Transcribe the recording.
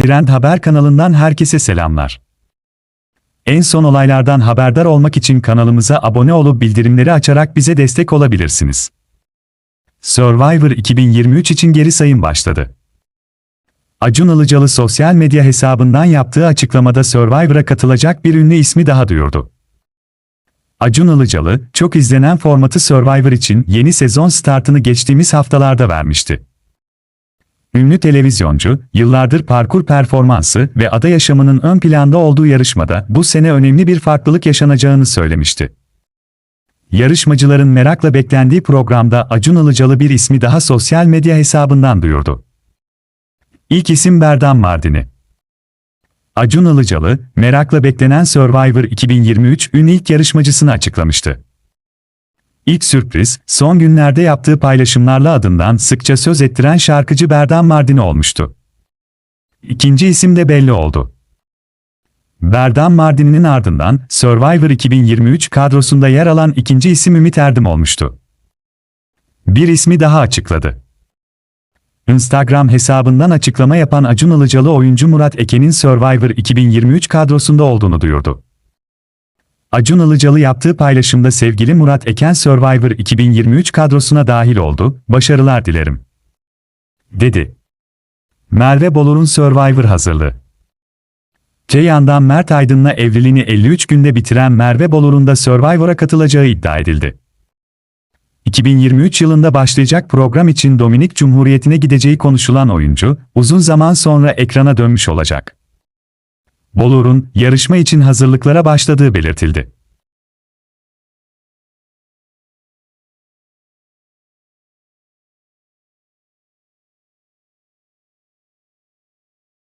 Trend Haber kanalından herkese selamlar. En son olaylardan haberdar olmak için kanalımıza abone olup bildirimleri açarak bize destek olabilirsiniz. Survivor 2023 için geri sayım başladı. Acun Ilıcalı sosyal medya hesabından yaptığı açıklamada Survivor'a katılacak bir ünlü ismi daha duyurdu. Acun Ilıcalı, çok izlenen formatı Survivor için yeni sezon startını geçtiğimiz haftalarda vermişti. Ünlü televizyoncu, yıllardır parkur performansı ve ada yaşamının ön planda olduğu yarışmada bu sene önemli bir farklılık yaşanacağını söylemişti. Yarışmacıların merakla beklendiği programda Acun Ilıcalı bir ismi daha sosyal medya hesabından duyurdu. İlk isim Berdan Mardini. Acun Ilıcalı, merakla beklenen Survivor 2023 ün ilk yarışmacısını açıklamıştı. İlk sürpriz, son günlerde yaptığı paylaşımlarla adından sıkça söz ettiren şarkıcı Berdan Mardini olmuştu. İkinci isim de belli oldu. Berdan Mardini'nin ardından Survivor 2023 kadrosunda yer alan ikinci isim Ümit Erdim olmuştu. Bir ismi daha açıkladı. Instagram hesabından açıklama yapan Acun Ilıcalı oyuncu Murat Eken'in Survivor 2023 kadrosunda olduğunu duyurdu. Acun Ilıcalı yaptığı paylaşımda sevgili Murat Eken Survivor 2023 kadrosuna dahil oldu, başarılar dilerim. Dedi. Merve Bolur'un Survivor hazırlığı. Ceyhan'dan Mert Aydın'la evliliğini 53 günde bitiren Merve Bolur'un da Survivor'a katılacağı iddia edildi. 2023 yılında başlayacak program için Dominik Cumhuriyeti'ne gideceği konuşulan oyuncu, uzun zaman sonra ekrana dönmüş olacak. Bolur'un yarışma için hazırlıklara başladığı belirtildi.